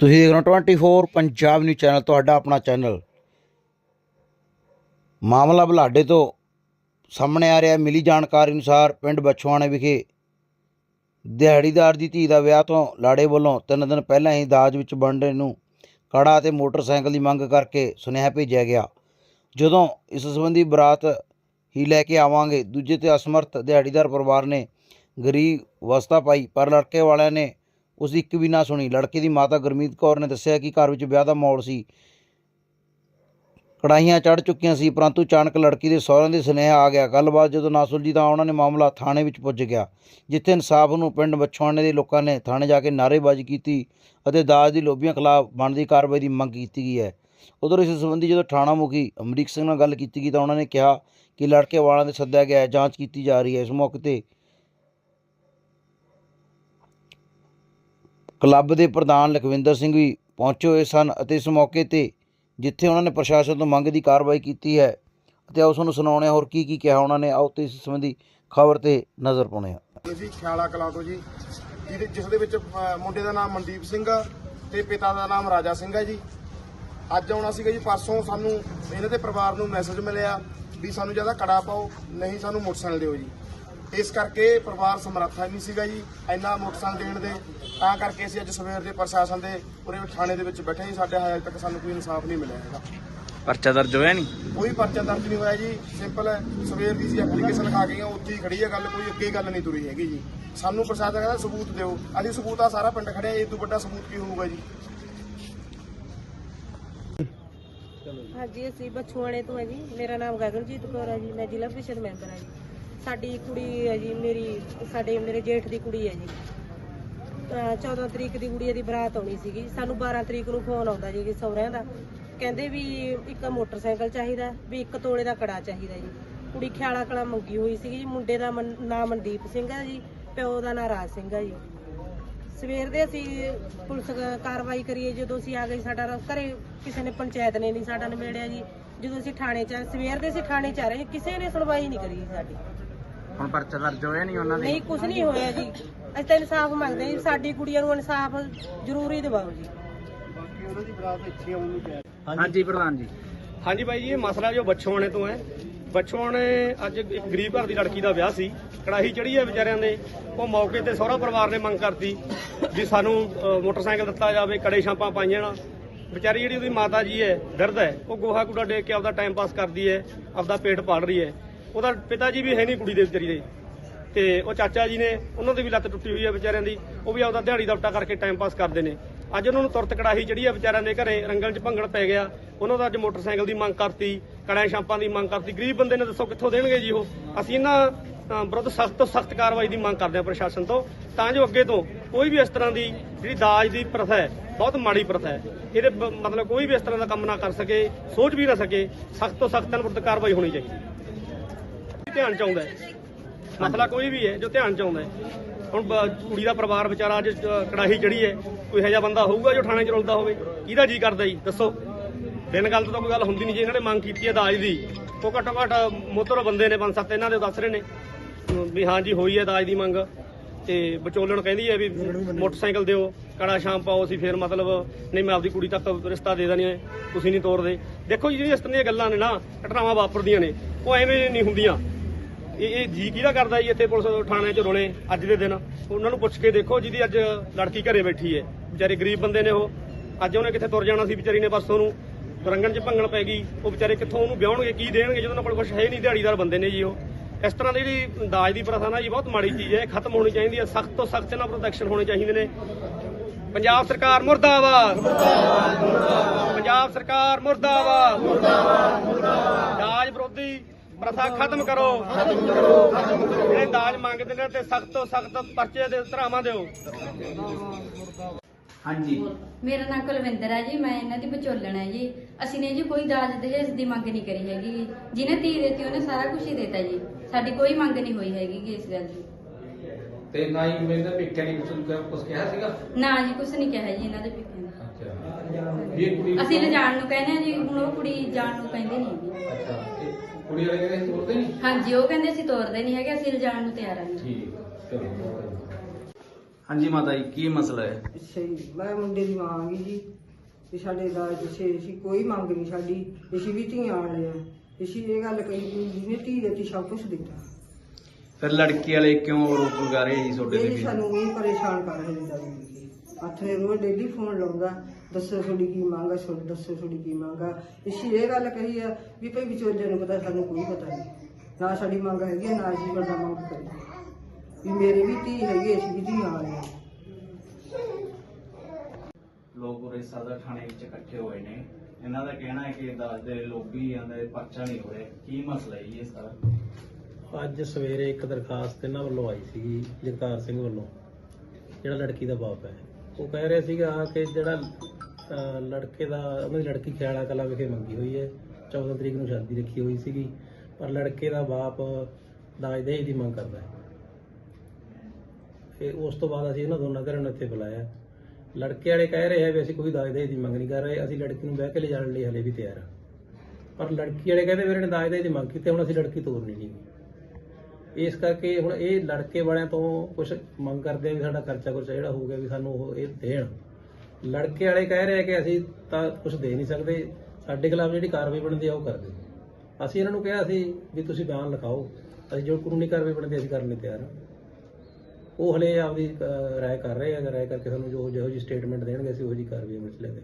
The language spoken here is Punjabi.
ਤੁਸੀਂ ਦੇਖ ਰਹੇ ਹੋ 24 ਪੰਜਾਬ ਨਿਊਜ਼ ਚੈਨਲ ਤੁਹਾਡਾ ਆਪਣਾ ਚੈਨਲ ਮਾਮਲਾ ਬੁਲਾਡੇ ਤੋਂ ਸਾਹਮਣੇ ਆ ਰਿਹਾ ਮਿਲੀ ਜਾਣਕਾਰੀ ਅਨੁਸਾਰ ਪਿੰਡ ਬਛਵਾਣੇ ਵਿਖੇ ਦਿਹਾੜੀਦਾਰ ਦੀ ਧੀ ਦਾ ਵਿਆਹ ਤੋਂ ਲਾੜੇ ਵੱਲੋਂ ਤਿੰਨ ਦਿਨ ਪਹਿਲਾਂ ਹੀ ਦਾਜ ਵਿੱਚ ਵੰਡੇ ਨੂੰ ਕੜਾ ਅਤੇ ਮੋਟਰਸਾਈਕਲ ਦੀ ਮੰਗ ਕਰਕੇ ਸੁਨੇਹਾ ਭੇਜਿਆ ਗਿਆ। ਜਦੋਂ ਇਸ ਸੰਬੰਧੀ ਬਰਾਤ ਹੀ ਲੈ ਕੇ ਆਵਾਂਗੇ, ਦੂਜੇ ਤੇ ਅਸਮਰਥ ਦਿਹਾੜੀਦਾਰ ਪਰਿਵਾਰ ਨੇ ਗਰੀਬ ਅਵਸਥਾ ਪਾਈ, ਪਰ ਲੜਕੇ ਵਾਲਿਆਂ ਨੇ ਉਸ ਦੀ ਇੱਕ ਵੀ ਨਾ ਸੁਣੀ। ਲੜਕੇ ਦੀ ਮਾਤਾ ਗੁਰਮੀਤ ਕੌਰ ਨੇ ਦੱਸਿਆ ਕਿ ਘਰ ਵਿੱਚ ਵਿਆਹ ਦਾ ਮਾਹੌਲ ਸੀ। ਕੜਾਹੀਆਂ ਚੜ ਚੁੱਕੀਆਂ ਸੀ, ਪਰੰਤੂ ਅਚਾਨਕ ਲੜਕੀ ਦੇ ਸਹੁਰਿਆਂ ਦੇ ਸੁਨੇਹਾ ਆ ਗਿਆ। ਗੱਲਬਾਤ ਜਦੋਂ ਨਾ ਸੁਲਝੀ ਤਾਂ ਉਹਨਾਂ ਨੇ ਮਾਮਲਾ ਥਾਣੇ ਵਿੱਚ ਪੁੱਜ ਗਿਆ, ਜਿੱਥੇ ਇਨਸਾਫ ਨੂੰ ਪਿੰਡ ਬਛਵਾਣੇ ਦੇ ਲੋਕਾਂ ਨੇ ਥਾਣੇ ਜਾ ਕੇ ਨਾਅਰੇਬਾਜ਼ੀ ਕੀਤੀ ਅਤੇ ਦਾਜ ਦੀ ਲੋਭੀਆਂ ਖਿਲਾਫ ਬਣਦੀ ਕਾਰਵਾਈ ਦੀ ਮੰਗ ਕੀਤੀ ਗਈ ਹੈ। ਉਧਰ ਇਸ ਸੰਬੰਧੀ ਜਦੋਂ ਥਾਣਾ ਮੁਖੀ ਅਮਰੀਕ ਸਿੰਘ ਨਾਲ ਗੱਲ ਕੀਤੀ ਗਈ ਤਾਂ ਉਹਨਾਂ ਨੇ ਕਿਹਾ ਕਿ ਲੜਕੇ ਵਾਲਾਂ ਦੇ ਸੱਦਿਆ ਗਿਆ ਜਾਂਚ ਕੀਤੀ ਜਾ ਰਹੀ ਹੈ। ਇਸ ਮੌਕੇ ਤੇ ਕਲੱਬ ਦੇ ਪ੍ਰਧਾਨ ਲਖਵਿੰਦਰ ਸਿੰਘ ਵੀ ਪਹੁੰਚੇ ਹੋਏ ਸਨ ਅਤੇ ਇਸ ਮੌਕੇ ਤੇ ਜਿੱਥੇ ਉਹਨਾਂ ਨੇ ਪ੍ਰਸ਼ਾਸਨ ਤੋਂ ਮੰਗ ਦੀ ਕਾਰਵਾਈ ਕੀਤੀ ਹੈ ਅਤੇ ਉਸ ਨੂੰ ਸੁਣਾਉਣੇ ਹੋਰ ਕੀ ਕੀ ਕਿਹਾ ਉਹਨਾਂ ਨੇ। ਆਓ ਤੇ ਇਸ ਸੰਬੰਧੀ ਖਬਰ ਤੇ ਨਜ਼ਰ ਪਾਉਣੇ ਹਾਂ। ਜੀ ਖਿਆਲਾ ਕਲਾਂ ਤੋਂ ਜੀ, ਜਿਹਦੇ ਜਿਸ ਦੇ ਵਿੱਚ ਮੁੰਡੇ ਦਾ ਨਾਮ ਮਨਦੀਪ ਸਿੰਘ ਆ ਤੇ ਪਿਤਾ ਦਾ ਨਾਮ ਰਾਜਾ ਸਿੰਘ ਆ ਜੀ। ਅੱਜ ਆਉਣਾ ਸੀਗਾ ਜੀ, ਪਰਸੋਂ ਸਾਨੂੰ ਇਹਨਾਂ ਦੇ ਪਰਿਵਾਰ ਨੂੰ ਮੈਸੇਜ ਮਿਲਿਆ ਵੀ ਸਾਨੂੰ ਜ਼ਿਆਦਾ ਕੜਾ ਪਾਓ, ਨਹੀਂ ਸਾਨੂੰ ਮੋਟਰਸਾਈਕਲ ਦਿਓ ਜੀ। ਇਸ ਕਰਕੇ ਪਰਿਵਾਰ ਸਮਰੱਥਾ ਨਹੀਂ ਸੀਗਾ ਜੀ ਇੰਨਾ ਮੋਟਰਸਾਈਕਲ ਦੇਣ ਦੇ। ਤਾਂ ਕਰਕੇ ਅਸੀਂ ਅੱਜ ਸਵੇਰ ਦੇ ਪ੍ਰਸ਼ਾਸਨ ਦੇ ਪੂਰੇ ਥਾਣੇ ਦੇ ਵਿੱਚ ਬੈਠੇ ਜੀ ਸਾਡੇ ਹਾਲੇ ਤੱਕ ਸਾਨੂੰ ਕੋਈ ਇਨਸਾਫ ਨਹੀਂ ਮਿਲਿਆ ਹੈਗਾ। ਪਰਚਾ ਦਰਜ ਹੋਇਆ ਨਹੀਂ? ਕੋਈ ਪਰਚਾ ਦਰਜ ਨਹੀਂ ਹੋਇਆ ਜੀ ਸਿੰਪਲ ਹੈ ਸਵੇਰ ਦੀ ਸੀ ਐਪਲੀਕੇਸ਼ਨ ਲਿਖਾ ਗਏ ਆ ਉੱਥੇ ਹੀ ਖੜੀ ਹੈ ਗੱਲ ਕੋਈ ਅੱਗੇ ਗੱਲ ਨਹੀਂ ਤੁਰੀ ਹੈਗੀ ਜੀ। ਸਾਨੂੰ ਪ੍ਰਸ਼ਾਸਨ ਕਹਿੰਦਾ ਸਬੂਤ ਦਿਓ। ਅਸੀਂ ਸਬੂਤ ਆ ਸਾਰਾ ਪਿੰਡ ਖੜਿਆ ਇਹ ਤੋਂ ਵੱਡਾ ਸਬੂਤ ਕੀ ਹੋਊਗਾ ਜੀ? ਹਾਂਜੀ ਅਸੀਂ ਬਛੂਆਣੇ ਤੋਂ ਹੈ ਜੀ। ਮੇਰਾ ਨਾਮ ਗਗਨਜੀਤ ਕੌਰ ਹੈ ਜੀ ਮੈਂ ਜ਼ਿਲ੍ਹਾ ਪ੍ਰੀਸ਼ਦ ਮੈਂਬਰ ਹਾਂ ਜੀ। ਸਾਡੀ ਕੁੜੀ ਹੈ ਜੀ, ਮੇਰੀ, ਸਾਡੇ, ਮੇਰੇ ਜੇਠ ਦੀ ਕੁੜੀ ਹੈ ਜੀ। ਤਾਂ 14 ਤਰੀਕ ਦੀ ਕੁੜੀ ਦੀ ਬਰਾਤ ਆਉਣੀ ਸੀਗੀ। ਸਾਨੂੰ 12 ਤਰੀਕ ਨੂੰ ਫੋਨ ਆਉਂਦਾ ਜੀ ਕਿ ਸਹੁਰਿਆਂ ਦਾ। ਕਹਿੰਦੇ ਵੀ ਇੱਕ ਮੋਟਰਸਾਈਕਲ ਚਾਹੀਦਾ, ਵੀ ਇੱਕ ਤੋਲੇ ਦਾ ਕੜਾ ਚਾਹੀਦਾ ਜੀ। ਕੁੜੀ ਖਿਆਲਾ ਕਲਾ ਮੰਗੀ ਹੋਈ ਸੀਗੀ ਜੀ। ਮੁੰਡੇ ਦਾ ਮਨ- ਨਾਮ ਮਨਦੀਪ ਸਿੰਘ ਹੈ ਜੀ, ਪਿਓ ਦਾ ਨਾਮ ਰਾਜ ਸਿੰਘ ਹੈ ਜੀ। ਸਵੇਰ ਦੇ ਅਸੀਂ ਪੁਲਿਸ ਕ- ਕਾਰਵਾਈ ਕਰੀਏ। ਜਦੋਂ ਅਸੀਂ ਆ ਗਏ, ਸਾਡਾ ਰ- ਘਰੇ ਕਿਸੇ ਨੇ ਪੰਚਾਇਤ ਨੇ ਨਹੀਂ ਸਾਡਾ ਨਿਬੇੜਿਆ ਜੀ। ਜਦੋਂ ਅਸੀਂ ਥਾਣੇ ਚ ਆ- ਸਵੇਰ ਦੇ ਅਸੀਂ ਥਾਣੇ ਚ ਆ ਰਹੇ ਕਿਸੇ ਨੇ ਸੁਣਵਾਈ ਨਹੀਂ ਕਰੀ ਸਾਡੀ। ਹੁਣ ਪਰਚਾ ਦਰਜ ਹੋਇਆ ਨਹੀਂ ਉਹਨਾਂ ਦੇ? ਨਹੀਂ ਕੁਝ ਨਹੀਂ ਹੋਇਆ ਜੀ। ਅਸੀਂ ਤਾਂ ਇਨਸਾਫ ਮੰਗਦੇ ਹਾਂ ਜੀ। ਸਾਡੀ ਕੁੜੀਆਂ ਨੂੰ ਇਨਸਾਫ ਜ਼ਰੂਰੀ ਦਿਵਾਓ ਜੀ। ਹਾਂਜੀ। ਪ੍ਰਧਾਨ ਜੀ। ਹਾਂਜੀ ਬਾਈ ਜੀ ਇਹ ਮਸਲਾ ਜੋ ਬਛੋਣੇ ਤੋਂ ਹੈ। ਬਛੋਣੇ ਅੱਜ ਇੱਕ ਗਰੀਬ ਘਰ ਦੀ ਲੜਕੀ ਦਾ ਵਿਆਹ ਸੀ। ਕੜਾਹੀ ਚੜੀ ਹੈ ਵਿਚਾਰਿਆਂ ਦੇ। ਉਹ ਮੌਕੇ ਤੇ ਸਹੁਰਾ ਪਰਿਵਾਰ ਨੇ ਮੰਗ ਕਰਤੀ ਵੀ ਸਾਨੂੰ ਅ, ਮੋਟਰਸਾਈਕਲ ਦਿੱਤਾ ਜਾਵੇ ਕੜੇ ਛਾਪਾਂ ਪਾਈਆਂ ਨਾ। ਵਿਚਾਰੀ ਜਿਹੜੀ ਉਹਦੀ ਮਾਤਾ ਜੀ ਹੈ ਦਰਦ ਹੈ ਉਹ ਗੋਹਾ ਕੂੜਾ ਦੇ ਕੇ ਆਪਦਾ ਟਾਈਮ ਪਾਸ ਕਰਦੀ ਹੈ ਆਪਦਾ ਪੇਟ ਪਾਲ ਰਹੀ ਹੈ। ਉਹਦਾ ਪਿਤਾ ਜੀ ਵੀ ਹੈ ਨਹੀਂ ਕੁੜੀ ਦੇ ਵਿਚਾਰੀ ਦੇ। ਤੇ ਉਹ ਚਾਚਾ ਜੀ ਨੇ, ਉਹਨਾਂ ਦੀ ਵੀ ਲੱਤ ਟੁੱਟੀ ਹੋਈ ਹੈ ਵਿਚਾਰਿਆਂ ਦੀ। ਉਹ ਵੀ ਆਪਦਾ ਦਿਹਾੜੀ ਦਪਟਾ ਕਰਕੇ ਟਾਈਮ ਪਾਸ ਕਰਦੇ ਨੇ। ਅੱਜ ਉਹਨਾਂ ਨੂੰ ਤੁਰਤ ਕੜਾਹੀ ਜਿਹੜੀ ਹੈ ਵਿਚਾਰਿਆਂ ਦੇ ਘਰੇ ਰੰਗਲ 'ਚ ਭੰਗੜ ਪੈ ਗਿਆ। ਉਹਨਾਂ ਦਾ ਅੱਜ ਮੋਟਰਸਾਈਕਲ ਦੀ ਮੰਗ ਕਰਤੀ ਕੜਾਂ ਛਾਪਾਂ ਦੀ ਮੰਗ ਕਰਤੀ। ਗਰੀਬ ਬੰਦੇ ਨੇ ਦੱਸੋ ਕਿੱਥੋਂ ਦੇਣਗੇ ਜੀ ਉਹ? ਅਸੀਂ ਇਹਨਾਂ ਵਿਰੁੱਧ ਸਖਤ ਤੋਂ ਸਖਤ ਕਾਰਵਾਈ ਦੀ ਮੰਗ ਕਰਦੇ ਹਾਂ ਪ੍ਰਸ਼ਾਸਨ ਤੋਂ। ਤਾਂ ਜੋ ਅੱਗੇ ਤੋਂ ਕੋਈ ਵੀ ਇਸ ਤਰ੍ਹਾਂ ਦੀ ਜਿਹੜੀ ਦਾਜ ਦੀ ਪ੍ਰਥਾ ਹੈ, ਬਹੁਤ ਮਾੜੀ ਪ੍ਰਥਾ ਹੈ, ਇਹਦੇ ਮਤਲਬ ਕੋਈ ਵੀ ਇਸ ਤਰ੍ਹਾਂ ਦਾ ਕੰਮ ਨਾ ਕਰ ਸਕੇ, ਸੋਚ ਵੀ ਨਾ ਸਕੇ, ਸਖਤ ਤੋਂ ਸਖਤ ਇਹਨਾਂ ਵਿਰੁੱਧ ਕਾਰਵਾਈ ਹੋਣੀ ਚਾਹੀਦੀ ਧਿਆਨ ਚ ਆਉਂਦਾ ਹੈ। ਮਸਲਾ ਕੋਈ ਵੀ ਹੈ ਜੋ ਧਿਆਨ ਚ ਆਉਂਦਾ ਹੈ। ਹੁਣ ਬ- ਕੁੜੀ ਦਾ ਪਰਿਵਾਰ ਵਿਚਾਰਾ ਅੱਜ ਅ, ਕੜਾਹੀ ਚੜੀ ਹੈ ਕੋਈ ਇਹੋ ਜਿਹਾ ਬੰਦਾ ਹੋਊਗਾ ਜੋ ਥਾਣੇ 'ਚ ਰੁਲਦਾ ਹੋਵੇ? ਕਿਹਦਾ ਜੀ ਕਰਦਾ ਜੀ? ਦੱਸੋ। ਬਿਨ ਗੱਲ ਤੋਂ ਤਾਂ ਕੋਈ ਗੱਲ ਹੁੰਦੀ ਨਹੀਂ ਜੇ। ਇਹਨਾਂ ਨੇ ਮੰਗ ਕੀਤੀ ਹੈ ਦਾਜ ਦੀ। ਉਹ ਘੱਟੋ ਘੱਟ ਮੋਤਰ ਬੰਦੇ ਨੇ ਪੰਜ ਸੱਤ ਇਹਨਾਂ ਦੇ ਦੱਸ ਰਹੇ ਨੇ। ਅਮ, ਵੀ ਹਾਂ ਜੀ ਹੋਈ ਹੈ ਦਾਜ ਦੀ ਮੰਗ। ਤੇ ਵਿਚੋਲਣ ਕਹਿੰਦੀ ਹੈ ਵੀ ਮੋਟਰਸਾਈਕਲ ਦਿਓ ਕੜਾ ਸ਼ਾਮ ਪਾਓ ਅਸੀਂ ਫੇਰ ਮਤਲਬ ਨਹੀਂ ਮੈਂ ਆਪਦੀ ਕੁੜੀ ਤੱਕ ਰਿਸ਼ਤਾ ਦੇ ਦੇਣੀ ਹੈ। ਤੁਸੀਂ ਨਹੀਂ ਤੋਰਦੇ। ਦੇਖੋ ਜੀ ਜਿਹੜੀਆਂ ਇਸ ਤਰ੍ਹਾਂ ਦੀਆਂ ਗੱਲਾਂ ਨੇ ਨਾ ਘਟਨਾਵਾਂ ਵਾਪਰਦੀਆਂ ਨੇ ਉਹ ਐਵੇਂ ਨਹੀਂ ਹੁੰਦੀਆਂ। ਇਹ ਇਹ ਜੀ ਕਿਹਦਾ ਕਰਦਾ ਜੀ ਇੱਥੇ ਪੁਲਿਸ ਥਾਣੇ 'ਚ ਰੋਲੇ ਅੱਜ ਦੇ ਦਿਨ? ਉਹਨਾਂ ਨੂੰ ਪੁੱਛ ਕੇ ਦੇਖੋ ਜਿਹਦੀ ਅੱਜ ਲੜਕੀ ਘਰੇ ਬੈਠੀ ਹੈ। ਵਿਚਾਰੇ ਗਰੀਬ ਬੰਦੇ ਨੇ ਉਹ। ਅੱਜ ਉਹਨੇ ਕਿੱਥੇ ਤੁਰ ਜਾਣਾ ਸੀ ਵਿਚਾਰੀ ਨੇ ਪਰਸੋਂ ਨੂੰ ਰੰਗਣ 'ਚ ਭੰਗਣ ਪੈ ਗਈ। ਉਹ ਵਿਚਾਰੇ ਕਿੱਥੋਂ ਉਹਨੂੰ ਵਿਆਹਣਗੇ ਕੀ ਦੇਣਗੇ ਜਦੋਂ ਉਹਨਾਂ ਕੋਲ ਕੁਝ ਹੈ ਨਹੀਂ ਦਿਹਾੜੀਦਾਰ ਬੰਦੇ ਨੇ ਜੀ ਉਹ। ਇਸ ਤਰ੍ਹਾਂ ਦੀ ਜਿਹੜੀ ਦਾਜ ਦੀ ਪ੍ਰਥਾ ਨਾ ਜੀ ਬਹੁਤ ਮਾੜੀ ਚੀਜ਼ ਹੈ। ਖਤਮ ਹੋਣੀ ਚਾਹੀਦੀ ਹੈ। ਸਖਤ ਤੋਂ ਸਖਤ ਇਹਨਾਂ ਪ੍ਰੋਟੈਕਸ਼ਨ ਹੋਣੇ ਚਾਹੀਦੇ ਨੇ। ਪੰਜਾਬ ਸਰਕਾਰ ਮੁਰਦਾਬਾਦ। ਪੰਜਾਬ ਸਰਕਾਰ ਮੁਰਦਾਬਾਦ। ਵਿਰੋਧੀ ਪ੍ਰਥਾ ਖਤਮ ਕਰੋ। ਜਿਹੜੇ ਦਾਜ ਮੰਗਦੇ ਨੇ ਤੇ ਸਖਤ ਤੋਂ ਸਖਤ ਪਰਚੇ ਦੇ ਧਰਾਵਾਂ ਦਿਓ। ਹਾਂਜੀ। ਮੇਰਾ ਨਾਮ ਕੁਲਵਿੰਦਰ ਹੈ ਜੀ ਮੈਂ ਇਹਨਾਂ ਦੀ ਵਿਚੋਲਣ ਹੈ ਜੀ। ਅਸੀਂ ਨੇ ਜੀ ਕੋਈ ਦਾਜ ਦਹੇਜ ਦੀ ਮੰਗ ਨਹੀਂ ਕਰੀ ਹੈਗੀ। ਜਿਹਨੇ ਧੀ ਦਿੱਤੀ ਉਹਨੇ ਸਾਰਾ ਕੁਝ ਹੀ ਦਿੱਤਾ ਜੀ। ਸਾਡੀ ਕੋਈ ਮੰਗ ਨਹੀਂ ਹੋਈ ਹੈਗੀ ਗੀ ਇਸ ਗੱਲ ਦੀ। ਤੇ ਨਾ ਹੀ ਮੇਰੇ ਦਾ ਪਿੱਛੇ ਨਹੀਂ ਕੁਝ ਕੁਝ ਕਿਹਾ ਸੀਗਾ? ਨਾ ਜੀ ਕੁਝ ਨਹੀਂ ਕਿਹਾ ਜੀ ਇਹਨਾਂ ਦੇ ਪਿੱਛੇ ਨੇ। ਅੱਛਾ। ਵੀ ਇਹ ਕੁੜੀ ਅਸੀਂ ਲਿਜਾਣ ਨੂੰ ਕਹਿੰਦੇ ਹਾਂ ਜੀ ਹੁਣ ਉਹ ਕੁੜੀ ਜਾਣ ਨੂੰ ਕਹਿੰਦੇ ਨਹੀਂ ਹੈਗੇ। ਅੱਛਾ। ਕੁੜੀ ਵਾਲੇ ਕਹਿੰਦੇ ਤੋਰਦੇ ਨਹੀਂ? ਹਾਂਜੀ ਉਹ ਕਹਿੰਦੇ ਅਸੀਂ ਤੋਰਦੇ ਨਹੀਂ ਹੈਗੇ ਅਸੀਂ ਲਿਜਾਣ ਨੂੰ ਤਿਆਰ ਹਾਂ ਜੀ। ਠੀਕ ਚਲੋ ਹਾਂਜੀ ਮਾਤਾ ਜੀ ਕੀ ਮਸਲਾ ਹੈ? ਅੱਛਾ ਜੀ ਮੈਂ ਮੁੰਡੇ ਦੀ ਮਾਂ ਆਂਗੀ ਜੀ। ਤੇ ਸਾਡੇ ਦਾਜ ਪਿੱਛੇ ਅਸੀਂ ਕੋਈ ਮੰਗ ਨਹੀਂ ਸਾਡੀ। ਅਸੀਂ ਵੀ ਧੀਆਂ ਵਾਲੇ ਆ। ਅਸੀਂ ਇਹ ਗੱਲ ਕਹੀ ਵੀ ਜਿਹਨੇ ਧੀ ਦਿੱਤੀ ਸਭ ਕੁਝ ਦਿੱਤਾ। ਫਿਰ ਲੜਕੀ ਵਾਲੇ ਕਿਉਂ ਰੋਕ ਲਗਾ ਰਹੇ ਸੀ ਤੁਹਾਡੇ ਇਹ ਤੇ ਜੀ ਸਾਨੂੰ ਇਹ ਪਰੇਸ਼ਾਨ ਕਰ ਰਹੇ ਨੇ ਦਾਦੀ ਹੱਥ ਨੇ ਰੋਜ਼ ਡੇਲੀ ਫੋਨ ਲਾਉਂਦਾ। ਦੱਸੋ ਤੁਹਾਡੀ ਕੀ ਮੰਗ ਆ ਤੁਹਾਡੀ ਦੱਸੋ ਤੁਹਾਡੀ ਕੀ ਮੰਗ ਆ। ਅਸੀਂ ਇਹ ਗੱਲ ਕਹੀ ਆ ਵੀ ਭਈ ਵਿਚੋਲੇ ਨੂੰ ਪਤਾ ਸਾਨੂੰ ਕੋਈ ਪਤਾ ਨਹੀਂ। ਨਾ ਸਾਡੀ ਮੰਗ ਹੈਗੀ ਆ, ਨਾ ਅਸੀਂ ਬੰਦਾ ਮੰਗ ਕਰੀ ਵੀ ਮੇਰੇ ਵੀ ਧੀ ਹੈਗੀ ਅਸੀਂ ਵੀ ਵਾਲੇ ਆ। ਲੋਕ ਉਰੇ ਸਦਰ ਥਾਣੇ ਵਿੱਚ ਇਕੱਠੇ ਹੋਏ ਨੇ। ਇਹਨਾਂ ਦਾ ਕਹਿਣਾ ਹੈ ਕਿ ਦਾਜ ਦੇ ਲੋਭੀ ਆਂਦੇ ਪਰਚਾ ਨਹੀਂ ਹੋ ਰਿਹਾ ਕੀ ਮਸਲਾ ਹੈ ਜੀ ਇਹ ਸਾਰਾ ਅੱਜ ਸਵੇਰੇ ਇੱਕ ਦਰਖਾਸਤ ਇਹਨਾਂ ਵੱਲੋਂ ਆਈ ਸੀ ਜਗਤਾਰ ਸਿੰਘ ਵੱਲੋਂ ਜਿਹੜਾ ਲੜਕੀ ਦਾ ਬਾਪ ਹੈ। ਉਹ ਕਹਿ ਰਿਹਾ ਸੀਗਾ ਕਿ ਜਿਹੜਾ ਅਹ, ਲੜਕੇ ਦਾ ਉਹਨਾਂ ਦੀ ਲੜਕੀ ਖਿਆਲਾ ਕਲਾ ਵਿਖੇ ਮੰਗੀ ਹੋਈ ਹੈ। 14 ਤਰੀਕ ਨੂੰ ਸ਼ਾਦੀ ਰੱਖੀ ਹੋਈ ਸੀਗੀ। ਪਰ ਲੜਕੇ ਦਾ ਬਾਪ ਦਾਜ ਦਹੇਜ ਦੀ ਮੰਗ ਕਰਦਾ ਹੈ। ਤੇ ਉਸ ਤੋਂ ਬਾਅਦ ਅਸੀਂ ਇਹਨਾਂ ਦੋਨਾਂ ਘਰਾਂ ਨੂੰ ਇੱਥੇ ਬੁਲਾਇਆ। ਲੜਕੇ ਵਾਲੇ ਕਹਿ ਰਹੇ ਆ ਵੀ ਅਸੀਂ ਕੋਈ ਦਾਜ ਦਹੇਜ ਦੀ ਮੰਗ ਨਹੀਂ ਕਰ ਰਹੇ। ਅਸੀਂ ਲੜਕੀ ਨੂੰ ਵਿਆਹ ਕੇ ਲਿਜਾਣ ਲਈ ਹਲੇ ਵੀ ਤਿਆਰ ਹਾਂ। ਪਰ ਲੜਕੀ ਵਾਲੇ ਕਹਿੰਦੇ ਮੇਰੇ ਨੇ ਦਾਜ ਦਹੇਜ ਦੀ ਮੰਗ ਕੀਤੀ ਹੁਣ ਅਸੀਂ ਲੜਕੀ ਤੋਰਨੀ ਨਹੀਂ ਇਸ ਕਰਕੇ ਹੁਣ ਇਹ ਲੜਕੇ ਵਾਲਿਆਂ ਤੋਂ ਕੁਝ ਮੰਗ ਕਰਦੇ ਆ ਵੀ ਸਾਡਾ ਖਰਚਾ ਕੁਰਚਾ ਜਿਹੜਾ ਹੋਊਗਾ ਵੀ ਸਾਨੂੰ ਉਹ ਇਹ ਦੇਣ। ਲੜਕੇ ਵਾਲੇ ਕਹਿ ਰਹੇ ਆ ਕਿ ਅਸੀਂ ਤਾਂ ਕੁਝ ਦੇ ਨਹੀਂ ਸਕਦੇ, ਸਾਡੇ ਖਿਲਾਫ ਜਿਹੜੀ ਕਾਰਵਾਈ ਬਣਦੀ ਆ, ਉਹ ਕਰਦੇ। ਅਸੀਂ ਇਹਨਾਂ ਨੂੰ ਕਿਹਾ ਸੀ ਵੀ ਤੁਸੀਂ ਬਿਆਨ ਲਿਖਾਓ, ਅਸੀਂ ਜੋ ਕਾਨੂੰਨੀ ਕਾਰਵਾਈ ਬਣਦੀ ਅਸੀਂ ਕਰਨ ਲਈ ਤਿਆਰ ਹਾਂ ਉਹ ਹਲੇ ਆਪਦੀ ਰਾਏ ਕਰ ਰਹੇ ਆ ਰਾਏ ਕਰਕੇ ਸਾਨੂੰ ਜੋ ਜਿਹੋ ਜੀ ਸਟੇਟਮੈਂਟ ਦੇਣਗੇ, ਅਸੀਂ ਉਹੋ ਜੀ ਕਾਰਵਾਈ ਵਿੱਚ ਲੈ ਦੇ